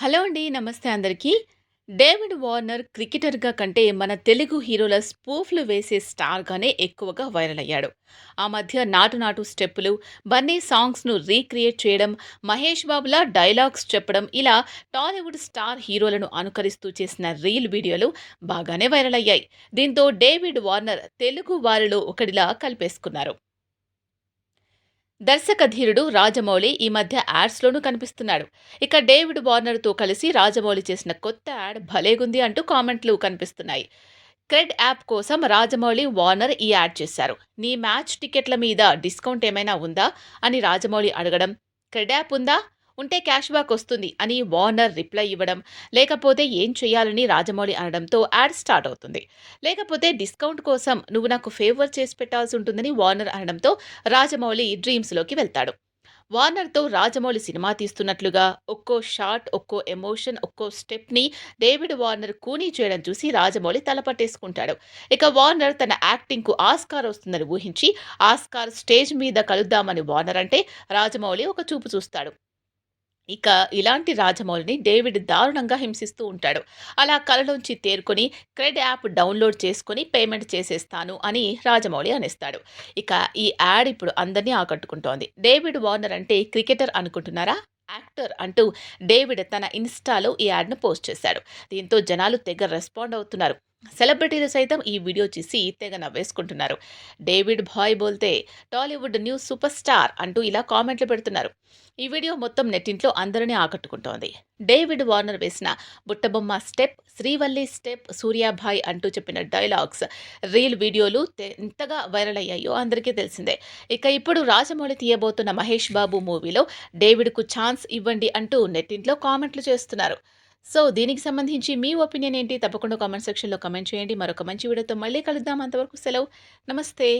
Hello అండి. నమస్తే అందరికీ. డేవిడ్ వార్నర్ క్రికెటర్‌గా కంటే మన తెలుగు హీరోల స్పూఫ్‌లు వేసే స్టార్‌గానే ఎక్కువగా వైరల్ అయ్యాడు. ఆ మధ్య 'నాటు నాటు' స్టెప్పులు, బన్నీ సాంగ్స్‌ను రీక్రియేట్ చేయడం, మహేష్ బాబులా డైలాగ్స్ చెప్పడం ఇలా టాలీవుడ్ స్టార్ హీరోలను అనుకరిస్తూ చేసిన రీల్ వీడియోలు బాగానే వైరల్ అయ్యాయి. దీంతో డేవిడ్ వార్నర్ తెలుగు వారిలో ఒకడిలా కలిపేసుకున్నారు. దర్శక ధీరుడు రాజమౌళి ఈ మధ్య యాడ్స్‌లోనూ కనిపిస్తున్నాడు. ఇక డేవిడ్ వార్నర్‌తో కలిసి రాజమౌళి చేసిన కొత్త యాడ్ భలేగుంది అంటూ కామెంట్లు కనిపిస్తున్నాయి. క్రెడ్ యాప్ కోసం రాజమౌళి, వార్నర్ ఈ యాడ్ చేశారు. నీ మ్యాచ్ టికెట్ల మీద డిస్కౌంట్ ఏమైనా ఉందా? అని రాజమౌళి అడగడం, క్రెడ్ యాప్ ఉందా? ఉంటే క్యాష్ బ్యాక్ వస్తుంది అని వార్నర్ రిప్లై ఇవ్వడం, లేకపోతే ఏం చేయాలని రాజమౌళి అనడంతో యాడ్ స్టార్ట్ అవుతుంది. లేకపోతే డిస్కౌంట్ కోసం నువ్వు నాకు ఫేవర్ చేసి పెట్టాల్సి ఉంటుందని వార్నర్ అనడంతో రాజమౌళి డ్రీమ్స్‌లోకి వెళ్తాడు. వార్నర్‌తో రాజమౌళి సినిమా తీస్తున్నట్లుగా ఒక్కో షాట్, ఒక్కో ఎమోషన్, ఒక్కో స్టెప్‌ని డేవిడ్ వార్నర్ కూనీ చేయడం చూసి రాజమౌళి తలపట్టేసుకుంటాడు. ఇక వార్నర్ తన యాక్టింగ్‌కు ఆస్కార్ వస్తుందని ఊహించి ఆస్కార్ స్టేజ్ మీద కలుద్దామని వార్నర్ అంటే రాజమౌళి ఒక చూపు చూస్తాడు. ఇక ఇలాంటి రాజమౌళిని డేవిడ్ దారుణంగా హింసిస్తూ ఉంటాడు. అలా కలలోంచి తేరుకొని క్రెడ్ యాప్ డౌన్లోడ్ చేసుకొని పేమెంట్ చేసేస్తాను అని రాజమౌళి అనేస్తాడు. ఇక ఈ యాడ్ ఇప్పుడు అందరినీ ఆకట్టుకుంటోంది. డేవిడ్ వార్నర్ అంటే క్రికెటర్ అనుకుంటున్నారా? యాక్టర్ అంటూ డేవిడ్ తన ఇన్‌స్టాలో ఈ యాడ్‌ను పోస్ట్ చేశాడు. దీంతో జనాలు తెగ రెస్పాండ్ అవుతున్నారు. సెలబ్రిటీలు సైతం ఈ వీడియో చూసి తెగ నవ్వేసుకుంటున్నారు. డేవిడ్ భాయ్ బోల్తే టాలీవుడ్ న్యూ సూపర్ స్టార్ అంటూ ఇలా కామెంట్లు పెడుతున్నారు. ఈ వీడియో మొత్తం నెట్టింట్లో అందరినీ ఆకట్టుకుంటోంది. డేవిడ్ వార్నర్ వేసిన బుట్టబొమ్మ స్టెప్, శ్రీవల్లి స్టెప్, సూర్యాభాయ్ అంటూ చెప్పిన డైలాగ్స్, రీల్ వీడియోలు ఎంతగా వైరల్ అయ్యాయో అందరికీ తెలిసిందే. ఇక ఇప్పుడు రాజమౌళి తీయబోతున్న మహేష్ బాబు మూవీలో డేవిడ్‌కు ఛాన్స్ ఇవ్వండి అంటూ నెట్టింట్లో కామెంట్లు చేస్తున్నారు. సో దీనికి సంబంధించి మీ ఒపీనియన్ ఏంటి? తప్పకుండా కామెంట్ సెక్షన్‌లో కమెంట్ చేయండి. మరొక మంచి వీడియోతో మళ్ళీ కలుద్దాం. అంతవరకు సెలవు. నమస్తే.